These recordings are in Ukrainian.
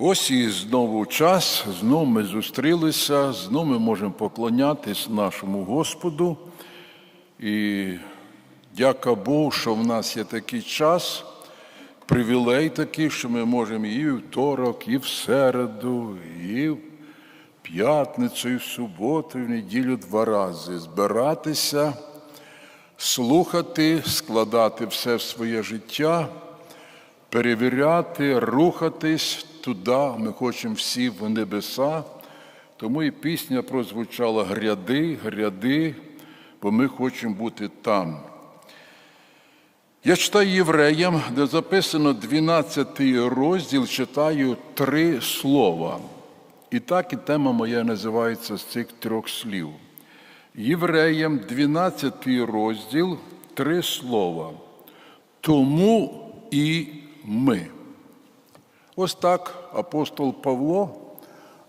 Ось і знову час, знову ми зустрілися, знову ми можемо поклонятись нашому Господу. І дяка Богу, що в нас є такий час, привілей такий, що ми можемо і вівторок, і в середу, і в п'ятницю, і в суботу, і в неділю два рази збиратися, слухати, складати все в своє життя перевіряти, рухатись туди. Ми хочемо всі в небеса. Тому і пісня прозвучала гряди, гряди, бо ми хочемо бути там. Я читаю євреям, де записано 12 розділ, читаю три слова. І так і тема моя називається з цих трьох слів. Євреям 12 розділ, три слова. Тому і ми. Ось так апостол Павло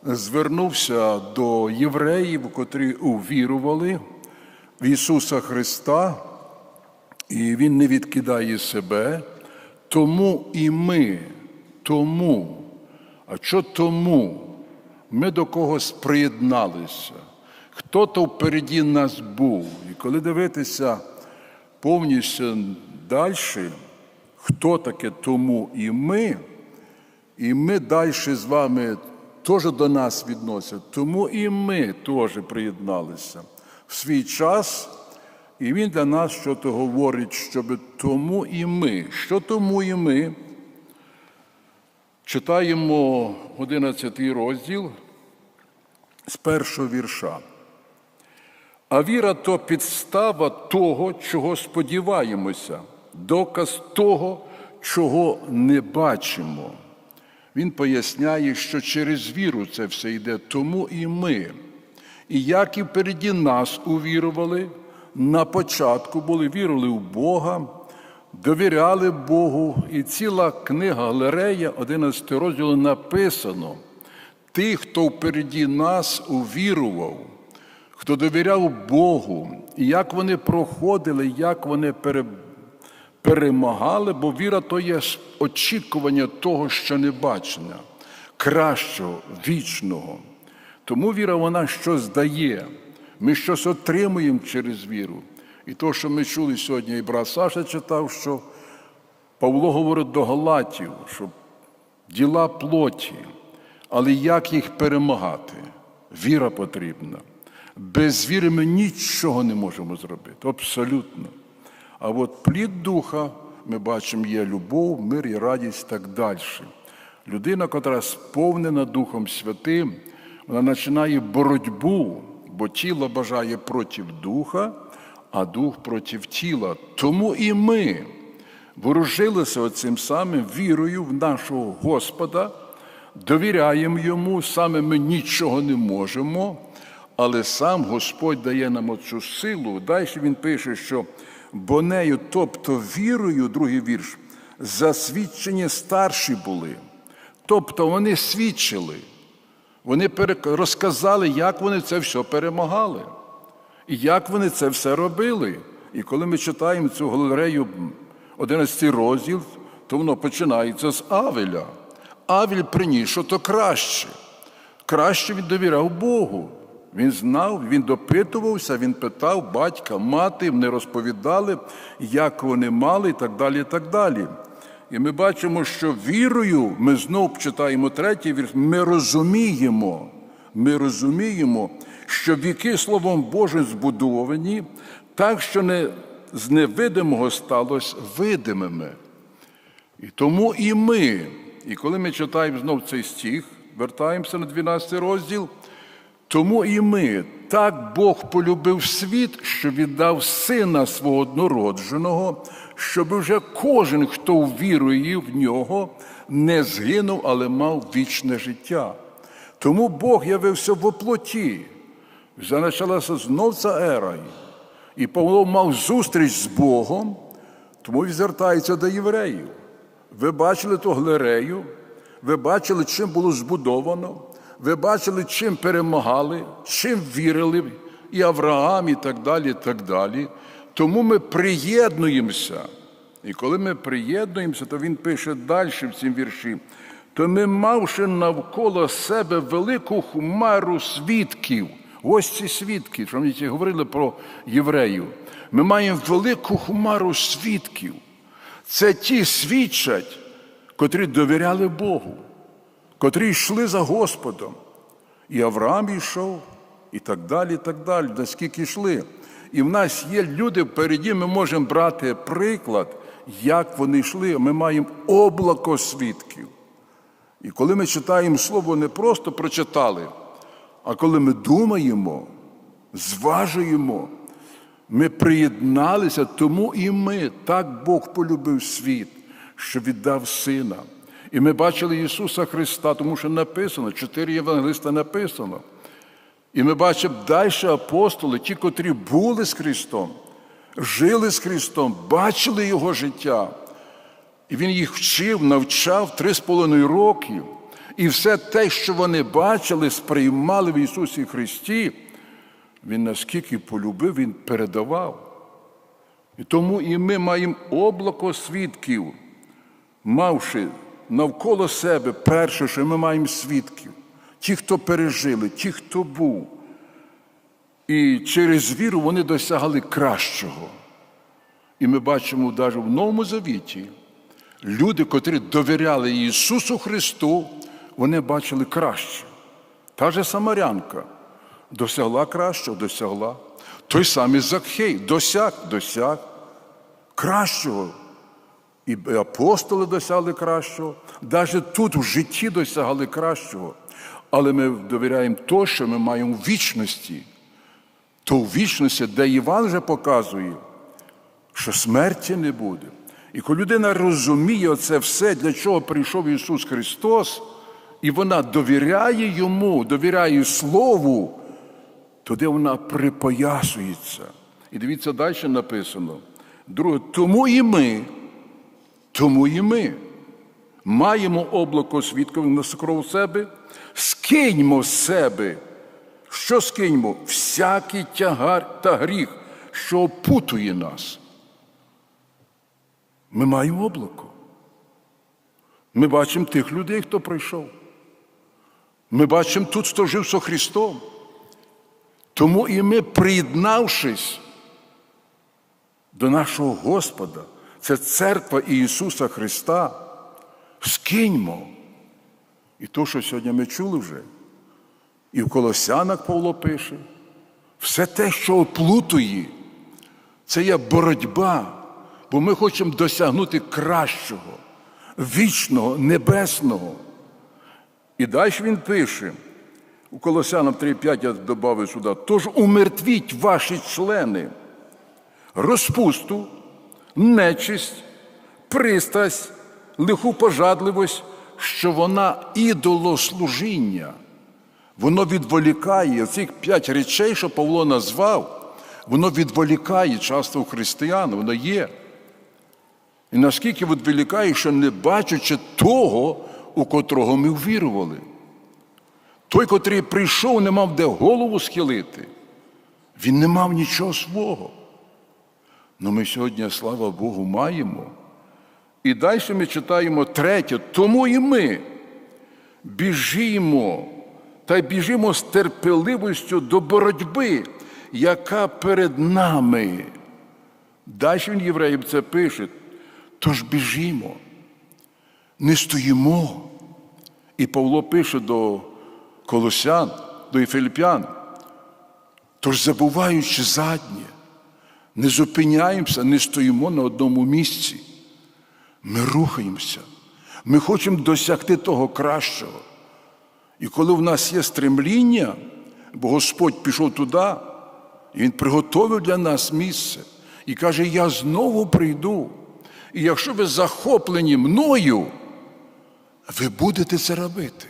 звернувся до євреїв, котрі увірували в Ісуса Христа, і Він не відкидає себе. Тому і ми, тому, а що тому? Ми до когось приєдналися. Хто то впереді нас був. І коли дивитися повністю далі, хто таке тому і ми, і ми далі з вами теж до нас відносять, тому і ми теж приєдналися в свій час, і він для нас щось говорить, щоб тому і ми. Що тому і ми? Читаємо 11 розділ з першого вірша. А віра то підстава того, чого сподіваємося, доказ того, чого не бачимо. Він поясняє, що через віру це все йде, тому і ми. І як і впереді нас увірували, на початку були вірили в Бога, довіряли Богу, і ціла книга Галерея, 11 розділу написано: тих, хто впереді нас увірував, хто довіряв Богу, і як вони проходили, як вони перемагали, бо віра то є очікування того, що не бачення, кращого, вічного. Тому віра вона щось дає. Ми щось отримуємо через віру. І то, що ми чули сьогодні, і брат Саша читав, що Павло говорить до Галатів, що діла плоті, але як їх перемагати? Віра потрібна. Без віри ми нічого не можемо зробити. Абсолютно. А от плід духа, ми бачимо, є любов, мир і радість так далі. Людина, яка сповнена Духом Святим, вона починає боротьбу, бо тіло бажає проти духа, а дух проти тіла. Тому і ми вооружилися оцим самим вірою в нашого Господа, довіряємо йому, саме ми нічого не можемо, але сам Господь дає нам оцю силу. Далі він пише, що бо нею, тобто вірою, другий вірш, засвідчені старші були. Тобто вони свідчили, вони розказали, як вони це все перемагали, і як вони це все робили. І коли ми читаємо цю галерею 11 розділ, то воно починається з Авеля. Авель приніс, що то краще. Краще він довіряв Богу. Він знав, він допитувався, він питав батька, мати, вони розповідали, як вони мали, і так далі. і так далі. І ми бачимо, що вірою, ми знов читаємо третій вірш, ми розуміємо, ми розуміємо, що віки Словом Божим збудовані, так, що не з невидимого сталося видимими. І тому і ми, і коли ми читаємо знов цей стих, вертаємося на 12 розділ. Тому і ми, так Бог полюбив світ, що віддав сина свого однородженого, щоб вже кожен, хто вірує в нього, не згинув, але мав вічне життя. Тому Бог явився в оплоті. Заначалася знов ця ера. І Павло мав зустріч з Богом, тому він звертається до євреїв. Ви бачили ту галерею, ви бачили, чим було збудовано. Ви бачили, чим перемагали, чим вірили, і Авраам, і так далі. і так далі. Тому ми приєднуємося. І коли ми приєднуємося, то він пише далі в цім вірші. то ми, мавши навколо себе велику хмару свідків, ось ці свідки, що ми говорили про євреїв, ми маємо велику хмару свідків. Це ті свідчать, котрі довіряли Богу, котрі йшли за Господом. І Авраам йшов, і так далі, і так далі, наскільки йшли. І в нас є люди впереді, ми можемо брати приклад, як вони йшли. Ми маємо облако свідків. І коли ми читаємо слово, не просто прочитали, а коли ми думаємо, зважуємо, ми приєдналися, тому і ми так Бог полюбив світ, що віддав Сина. І ми бачили Ісуса Христа, тому що написано, чотири євангелиста написано. І ми бачимо далі апостоли, ті, котрі були з Христом, жили з Христом, бачили Його життя. І Він їх вчив, навчав три з половиною роки. І все те, що вони бачили, сприймали в Ісусі Христі, Він наскільки полюбив, Він передавав. І тому і ми маємо облако свідків, мавши навколо себе перше, що ми маємо свідків, ті, хто пережили, ті, хто був. І через віру вони досягали кращого. І ми бачимо навіть в Новому Завіті люди, котрі довіряли Ісусу Христу, вони бачили краще. Та же Самарянка досягла кращого, досягла. Той самий Закхей досяг, досяг кращого. І апостоли досягли кращого, навіть тут в житті досягали кращого. Але ми довіряємо то, що ми маємо в вічності, то в вічності, де Іван вже показує, що смерті не буде. І коли людина розуміє це все, для чого прийшов Ісус Христос, і вона довіряє Йому, довіряє Слову, туди вона припоясується. І дивіться, далі написано. Друге, тому і ми, тому і ми маємо облако свідків на себе, скиньмо з себе. Що скиньмо? Всякий тягар та гріх, що опутує нас. Ми маємо облако. Ми бачимо тих людей, хто пройшов. Ми бачимо тут, хто жив со Христом. Тому і ми, приєднавшись до нашого Господа, це церква Ісуса Христа, скиньмо. І то, що сьогодні ми чули вже, і в Колосянах Павло пише, все те, що оплутує, це є боротьба, бо ми хочемо досягнути кращого, вічного, небесного. І далі він пише, у Колосянам 3,5 я додав сюди, тож умертвіть ваші члени, розпусту, нечисть, пристрасть, лиху пожадливость, що вона ідолослужіння. Воно відволікає цих п'ять речей, що Павло назвав, воно відволікає часто у християн, воно є. І наскільки відволікає, що не бачачи того, у котрого ми ввірували. Той, котрий прийшов, не мав де голову схилити, він не мав нічого свого. Ну ми сьогодні, слава Богу, маємо. І далі ми читаємо третє, тому і ми біжимо та й біжимо з терпеливістю до боротьби, яка перед нами. Далі він євреїв це пише. Тож біжимо, не стоїмо. І Павло пише до Колосян, до Ефіліп'ян. Тож забуваючи заднє, не зупиняємося, не стоїмо на одному місці. Ми рухаємося. Ми хочемо досягти того кращого. І коли в нас є стремління, бо Господь пішов туди, і Він приготовив для нас місце і каже: Я знову прийду. І якщо ви захоплені мною, ви будете це робити.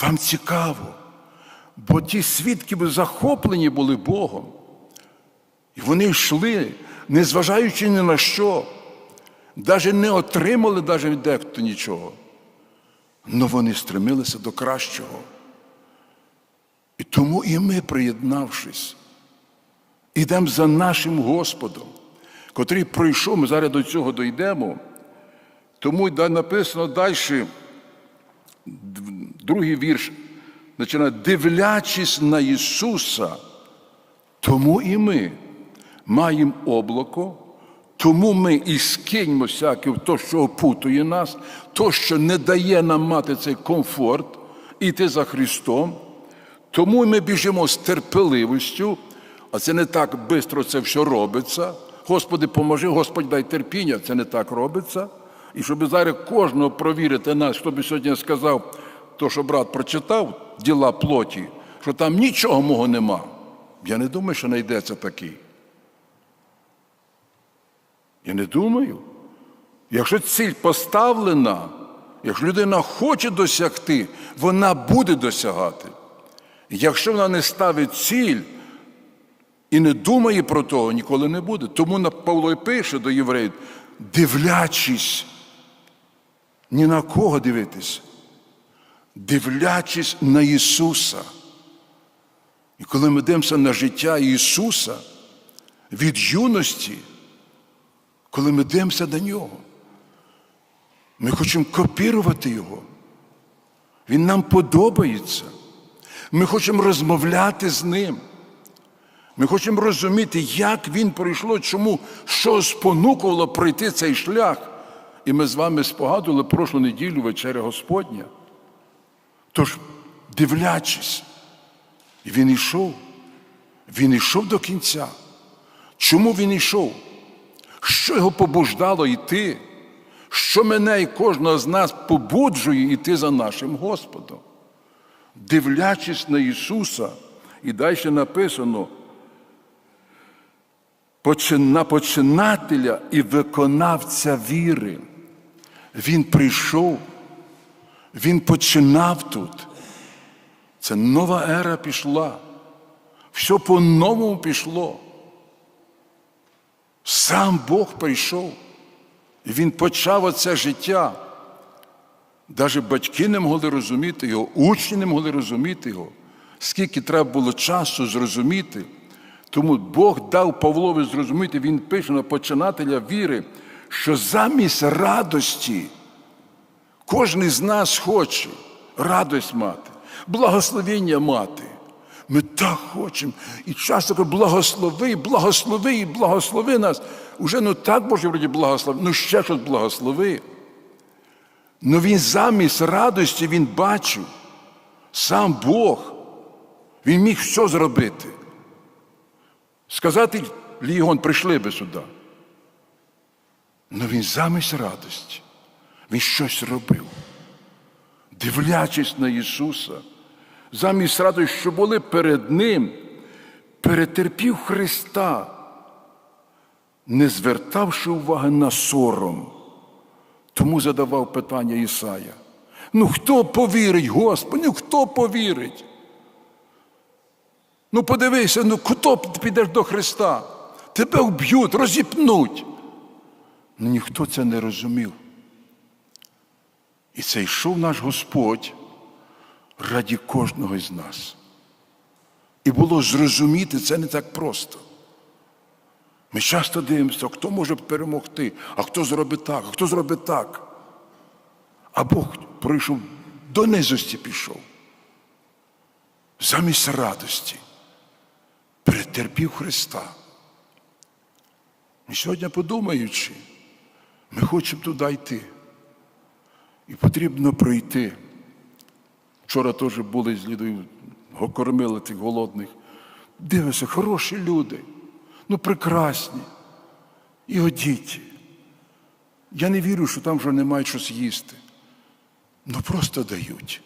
Вам цікаво. Бо ті свідки захоплені були Богом. І вони йшли, незважаючи ні на що, навіть не отримали навіть від дехто нічого. Але вони стремилися до кращого. І тому і ми, приєднавшись, ідемо за нашим Господом, котрий пройшов, ми зараз до цього дійдемо. Тому написано далі, другий вірш починає, дивлячись на Ісуса, тому і ми маємо облако, тому ми і скиньмо всяке то, що опутує нас, то, що не дає нам мати цей комфорт, іти за Христом. Тому ми біжимо з терпеливістю, а це не так швидко це все робиться. Господи, поможи, Господь дай терпіння, це не так робиться. І щоб зараз кожного провірити нас, хто би сьогодні сказав, то, що брат прочитав, діла плоті, що там нічого мого нема. Я не думаю, що знайдеться такий. Я не думаю. Якщо ціль поставлена, якщо людина хоче досягти, вона буде досягати. Якщо вона не ставить ціль і не думає про того, ніколи не буде. Тому Павло і пише до євреїв, дивлячись, ні на кого дивитись, дивлячись на Ісуса. І коли ми дивимося на життя Ісуса від юності, коли ми дивимося на Нього, ми хочемо копірувати Його. Він нам подобається. Ми хочемо розмовляти з ним. Ми хочемо розуміти, як він пройшло, чому, що спонукувало пройти цей шлях. І ми з вами спогадували прошлу неділю вечеря Господня. Тож, дивлячись, він йшов, він йшов до кінця. Чому він йшов? Що його побуждало йти? Що мене і кожного з нас побуджує йти за нашим Господом? Дивлячись на Ісуса, і далі написано, на починателя і виконавця віри. Він прийшов, він починав тут. Це нова ера пішла. Все по-новому пішло. Сам Бог прийшов, і Він почав оце життя. Навіть батьки не могли розуміти його, учні не могли розуміти його, скільки треба було часу зрозуміти. Тому Бог дав Павлові зрозуміти, він пише на починателя віри, що замість радості кожен з нас хоче радость мати, благословення мати. Ми так хочемо. І часто кажуть, благослови, благослови благослови нас. Уже ну так Боже вроді благослови, ну ще щось благослови. Ну він замість радості він бачив, сам Бог, він міг що зробити? Сказати, Лігон, прийшли би сюди. Ну він замість радості, він щось робив. Дивлячись на Ісуса, замість радості, що були перед Ним, перетерпів Христа, не звертавши уваги на сором. Тому задавав питання Ісая. Ну хто повірить, Господи, ну хто повірить? Ну подивися, ну хто підеш до Христа? Тебе вб'ють, розіпнуть. Ну ніхто це не розумів. І це йшов наш Господь раді кожного з нас. І було зрозуміти це не так просто. Ми часто дивимося, хто може перемогти, а хто зробить так, а хто зробить так. А Бог прийшов до низості пішов. Замість радості перетерпів Христа. І сьогодні, подумаючи, ми хочемо туди йти. І потрібно пройти. Вчора теж були з Лідою, кормили тих голодних. Дивися, хороші люди, ну прекрасні. І одіті. Я не вірю, що там вже немає щось їсти. Ну просто дають.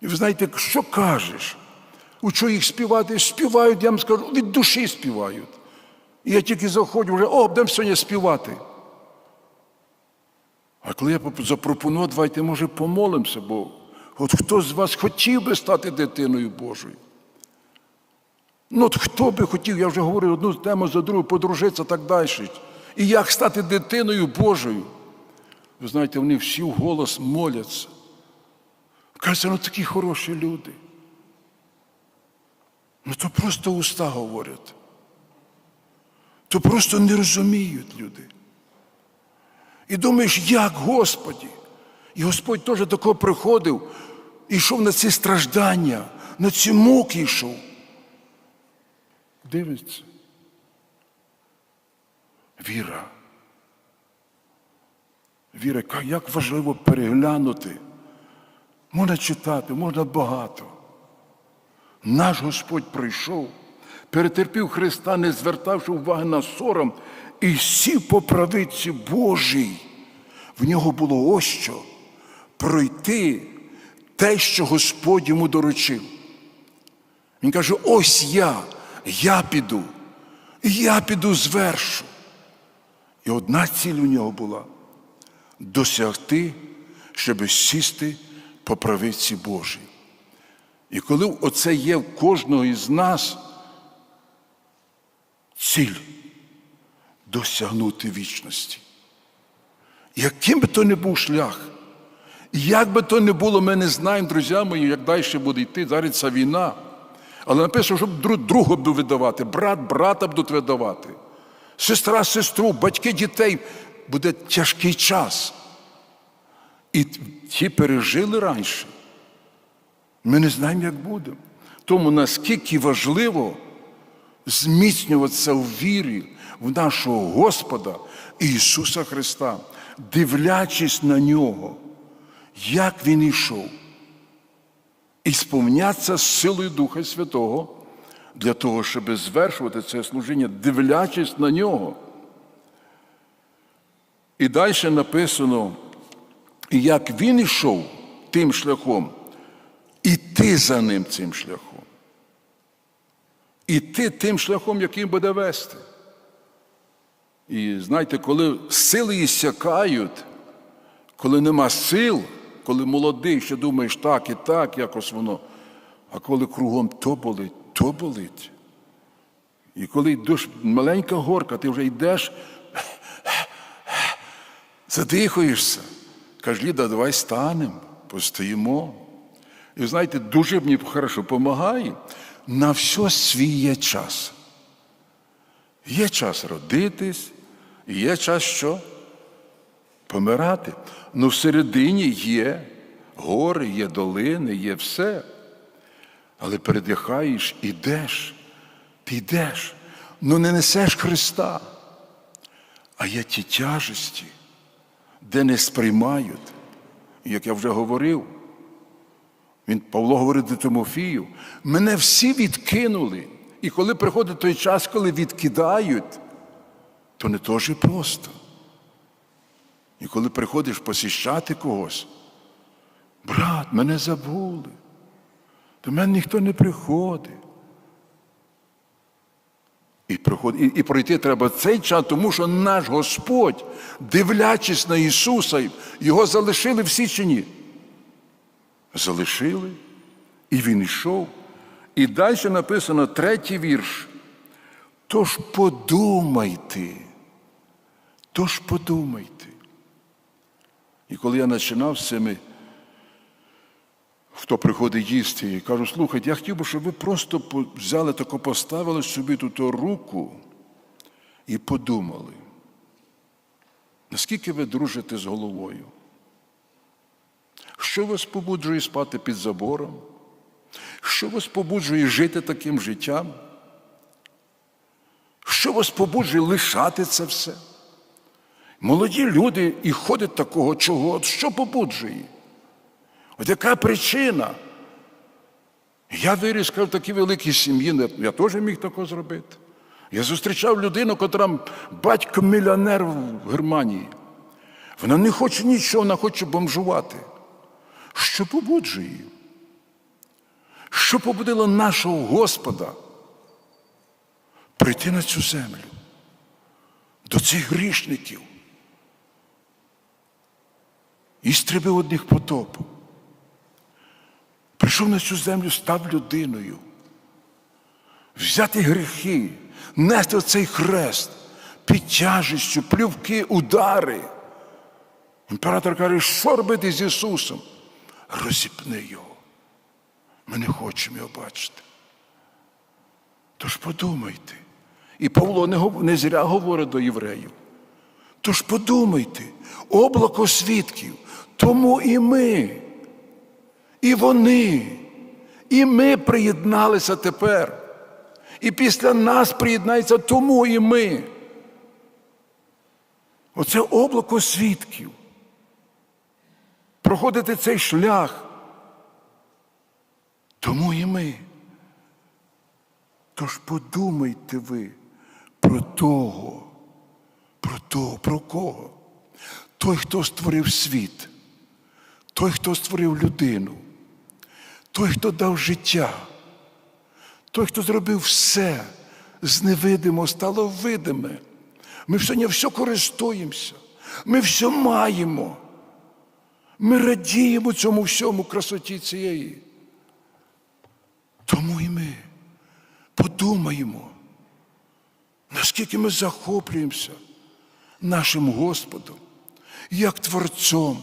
І ви знаєте, що кажеш? У що їх співати? Співають, я вам скажу, від душі співають. І я тільки заходжу, вже, о, будемо сьогодні співати. А коли я запропоную, давайте, може, помолимося, бо от хто з вас хотів би стати дитиною Божою? Ну, от хто би хотів, я вже говорив одну тему за другу, подружитися так далі. І як стати дитиною Божою? Ви знаєте, вони всі в голос моляться. Кажуть, ну такі хороші люди. Ну то просто уста говорять. То просто не розуміють люди. І думаєш, як, Господі, І Господь теж такого приходив, і йшов на ці страждання, на ці муки йшов. Дивиться. Віра. Віра, як важливо переглянути. Можна читати, можна багато. Наш Господь прийшов, перетерпів Христа, не звертавши уваги на сором, і сів по правиці Божій. В нього було ось що пройти те, що Господь йому доручив. Він каже: ось я, я піду, я піду звершу. І одна ціль у нього була досягти, щоб сісти по правиці Божій. І коли оце є в кожного із нас, ціль досягнути вічності. Яким би то не був шлях, як би то не було, ми не знаємо, друзі мої, як далі буде йти, зараз ця війна. Але написано, щоб друг другу будуть видавати, брат брата будуть видавати, сестра сестру, батьки дітей. Буде тяжкий час. І ті пережили раніше. Ми не знаємо, як буде. Тому наскільки важливо зміцнюватися в вірі в нашого Господа Ісуса Христа, дивлячись на нього, як Він йшов, і сповнятися силою Духа Святого для того, щоб звершувати це служіння, дивлячись на нього. І далі написано, як він йшов тим шляхом, і за ним цим шляхом. І ти тим шляхом, яким буде вести. І знаєте, коли сили іссякають, коли нема сил, коли молодий, ще думаєш так і так, якось воно, а коли кругом то болить, то болить. І коли йдеш маленька горка, ти вже йдеш, задихаєшся. Каже, Ліда, давай станемо, постоїмо. І знаєте, дуже мені хорошо допомагає. На все свій є час. Є час родитись, і є час що? Помирати. Ну всередині є гори, є долини, є все. Але передихаєш, ідеш, ти йдеш, ну не несеш Христа. А є ті тяжесті, де не сприймають. Як я вже говорив, він Павло говорить до Тимофію, мене всі відкинули. І коли приходить той час, коли відкидають, то не теж просто. І коли приходиш посіщати когось, брат, мене забули. До мене ніхто не приходить. І, і, і пройти треба цей час, тому що наш Господь, дивлячись на Ісуса, його залишили всі чи ні? Залишили, і Він йшов. І далі написано третій вірш. Тож подумайте, тож подумайте. І коли я починав з цими, хто приходить їсти, і кажу, слухайте, я хотів би, щоб ви просто взяли тако, поставили собі тут руку і подумали, наскільки ви дружите з головою? Що вас побуджує спати під забором? Що вас побуджує жити таким життям? Що вас побуджує лишати це все? Молоді люди і ходять такого чого? От Що побуджує? От яка причина? Я виріс в такій великій сім'ї, я теж міг такого зробити. Я зустрічав людину, котра батько мільйонер в Германії. Вона не хоче нічого, вона хоче бомжувати. Що побуджує? її? Що побудило нашого Господа прийти на цю землю, до цих грішників? І стрибив одних потопу. Прийшов на цю землю, став людиною. Взяти гріхи, нести оцей хрест під тяжестю, плювки, удари. Імператор каже, що робити з Ісусом? Розіпни його. Ми не хочемо його бачити. Тож подумайте. І Павло не, не зря говорить до євреїв. Тож подумайте, облако свідків, тому і ми, і вони, і ми приєдналися тепер. І після нас приєднається тому і ми. Оце облако свідків. Проходити цей шлях. Тому і ми. Тож подумайте ви про того, про того, про кого? Той, хто створив світ, той, хто створив людину, той, хто дав життя, той, хто зробив все з невидимого стало видиме. Ми сьогодні все користуємося, ми все маємо. Ми радіємо цьому всьому красоті цієї. Тому і ми подумаємо, наскільки ми захоплюємося нашим Господом, як Творцом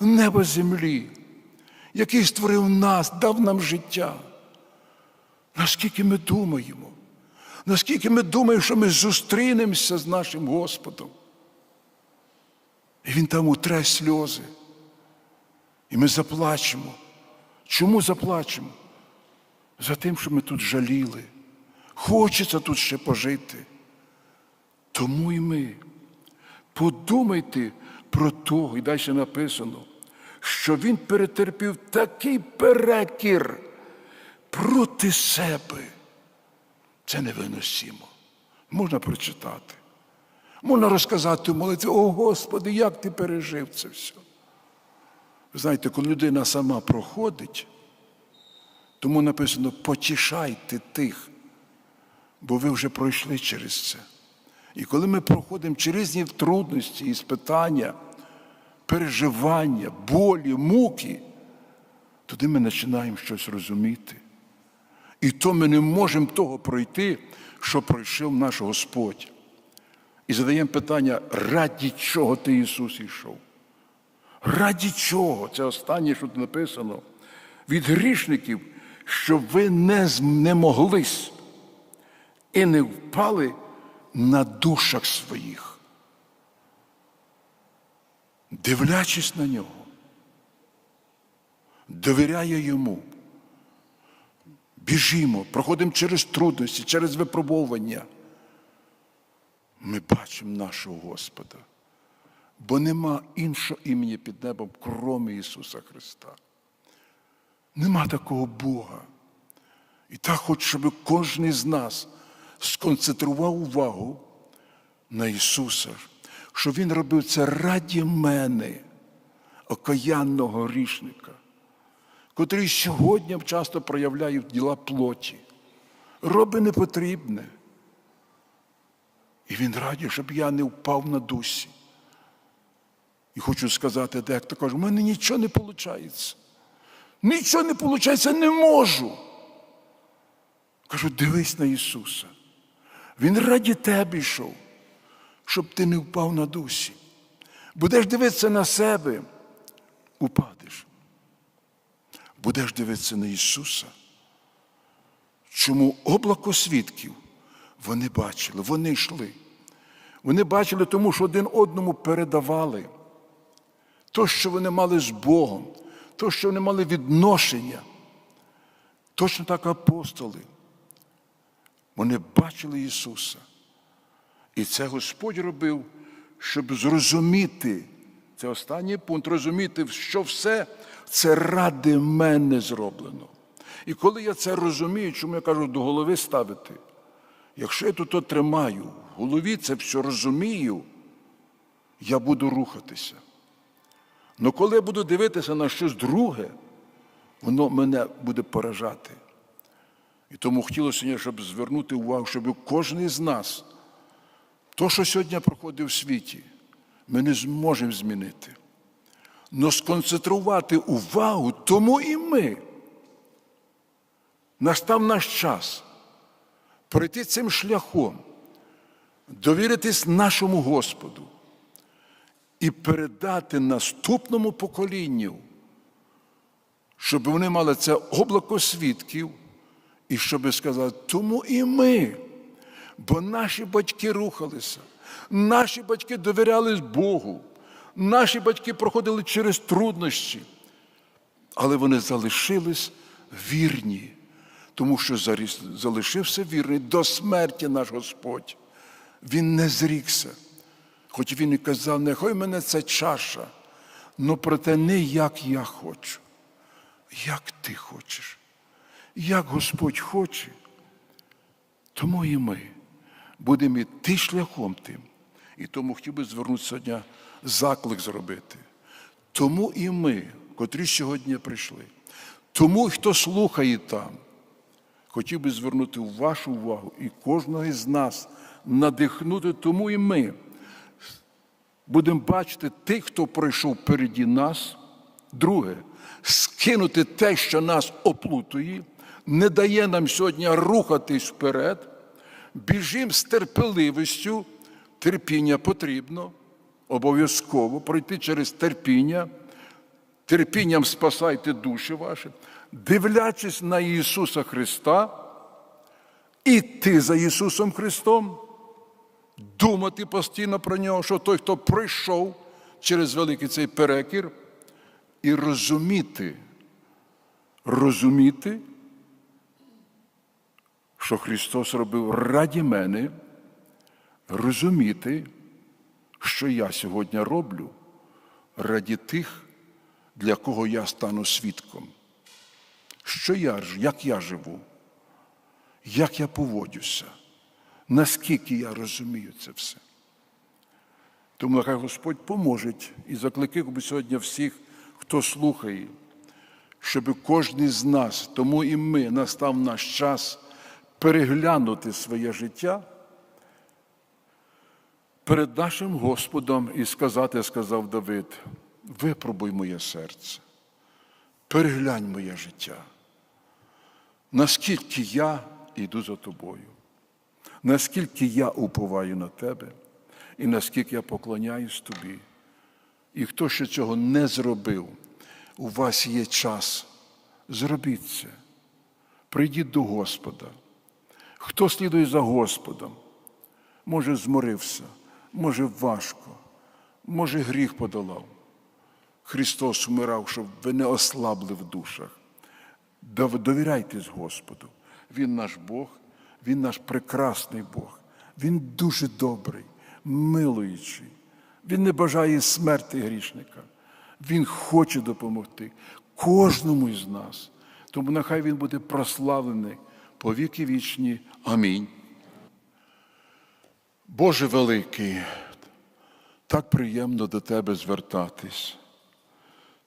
неба землі, який створив нас, дав нам життя. Наскільки ми думаємо, наскільки ми думаємо, що ми зустрінемося з нашим Господом. І Він там утре сльози. І ми заплачемо. Чому заплачемо? За тим, що ми тут жаліли. Хочеться тут ще пожити. Тому і ми. Подумайте про того, і далі написано, що він перетерпів такий перекір проти себе. Це невиносимо. Можна прочитати. Можна розказати в молитві, о Господи, як ти пережив це все. Знаєте, коли людина сама проходить, тому написано потішайте тих, бо ви вже пройшли через це. І коли ми проходимо через різні трудності, іспитання, переживання, болі, муки, тоді ми починаємо щось розуміти. І то ми не можемо того пройти, що пройшов наш Господь. І задаємо питання, раді чого ти Ісус йшов? Раді чого? Це останнє, що тут написано. Від грішників, щоб ви не, з- не моглись і не впали на душах своїх. Дивлячись на нього, довіряє йому. Біжімо, проходимо через трудності, через випробовування. Ми бачимо нашого Господа, бо нема іншого імені під небом, крім Ісуса Христа. Нема такого Бога. І так хочу, щоб кожен з нас сконцентрував увагу на Ісуса, що Він робив це раді мене, окаянного грішника, котрий сьогодні часто проявляє діла плоті, робить непотрібне. І він радий, щоб я не впав на дусі. І хочу сказати, дехто каже, у мене нічого не виходить. Нічого не виходить, не можу. Кажу, дивись на Ісуса. Він раді тебе йшов, щоб ти не впав на дусі. Будеш дивитися на себе, упадеш. Будеш дивитися на Ісуса. Чому облако свідків вони бачили, вони йшли. Вони бачили тому, що один одному передавали то, що вони мали з Богом, то, що вони мали відношення. Точно так апостоли. Вони бачили Ісуса. І це Господь робив, щоб зрозуміти, це останній пункт, розуміти, що все це ради мене зроблено. І коли я це розумію, чому я кажу до голови ставити, якщо я тут тримаю, в голові це все розумію, я буду рухатися. Але коли я буду дивитися на щось друге, воно мене буде поражати. І тому хотілося, щоб звернути увагу, щоб кожен з нас, то, що сьогодні проходить в світі, ми не зможемо змінити. Но сконцентрувати увагу, тому і ми. Настав наш час пройти цим шляхом, довіритись нашому Господу і передати наступному поколінню, щоб вони мали це облако свідків, і щоб сказати, тому і ми. Бо наші батьки рухалися, наші батьки довірялись Богу, Наші батьки проходили через труднощі, але вони залишились вірні, тому що залишився вірний до смерті наш Господь. Він не зрікся. Хоч він і казав, нехай мене ця чаша, але проте не як я хочу, як ти хочеш, як Господь хоче, тому і ми будемо йти шляхом тим. І тому хотів би звернути сьогодні заклик зробити. Тому і ми, котрі сьогодні прийшли, тому, хто слухає там, хотів би звернути вашу увагу і кожного із нас надихнути, тому і ми будемо бачити тих, хто пройшов переді нас. Друге, скинути те, що нас оплутує, не дає нам сьогодні рухатись вперед. Біжимо з терпеливістю, терпіння потрібно, обов'язково пройти через терпіння. Терпінням спасайте душі ваші, дивлячись на Ісуса Христа, іти за Ісусом Христом, думати постійно про нього, що той, хто пройшов через великий цей перекір, і розуміти, розуміти, що Христос робив раді мене, розуміти, що я сьогодні роблю раді тих, для кого я стану свідком. Що я як я живу, як я поводюся, наскільки я розумію це все. Тому нехай Господь поможе і закликав би сьогодні всіх, хто слухає, щоб кожен з нас, тому і ми настав наш час переглянути своє життя перед нашим Господом і сказати, сказав Давид, випробуй моє серце, переглянь моє життя, наскільки я йду за тобою, наскільки я уповаю на тебе, і наскільки я поклоняюсь тобі. І хто ще цього не зробив, у вас є час. Зробіть це. Прийдіть до Господа. Хто слідує за Господом, може, зморився, може, важко, може, гріх подолав. Христос вмирав, щоб ви не ослабли в душах. Довіряйтесь Господу. Він наш Бог, Він наш прекрасний Бог. Він дуже добрий, милуючий. Він не бажає смерти грішника. Він хоче допомогти кожному із нас. Тому нехай він буде прославлений по віки вічні. Амінь. Боже великий, так приємно до Тебе звертатись.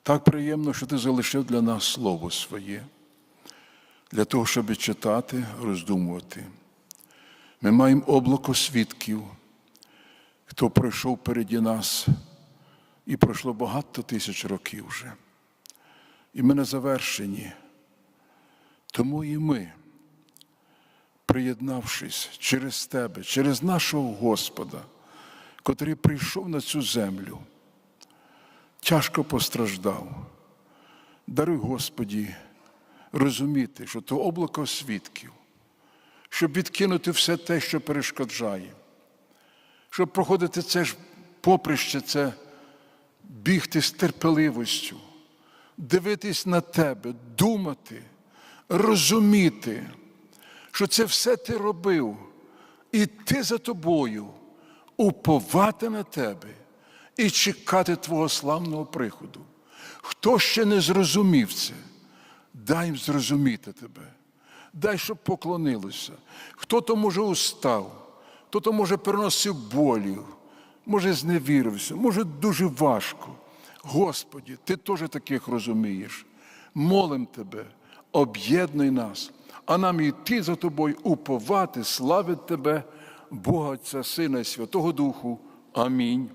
Так приємно, що ти залишив для нас Слово своє, для того, щоб читати, роздумувати. Ми маємо облако свідків, хто пройшов переді нас, і пройшло багато тисяч років вже. І ми не завершені. Тому і ми, приєднавшись через Тебе, через нашого Господа, котрий прийшов на цю землю, тяжко постраждав. Даруй, Господі, розуміти, що то облако свідків, щоб відкинути все те, що перешкоджає, щоб проходити це ж поприще, це бігти з терпеливістю, дивитись на тебе, думати, розуміти, що це все ти робив, і ти за тобою, уповати на тебе і чекати Твого славного приходу. Хто ще не зрозумів це, дай їм зрозуміти тебе. Дай, щоб поклонилося. Хто то може устав, хто то може переносив болю, може зневірився, може дуже важко. Господі, ти теж таких розумієш. Молим тебе, об'єднуй нас, а нам йти за тобою, уповати, славити тебе, Бога Отця, Сина і Святого Духу. Амінь.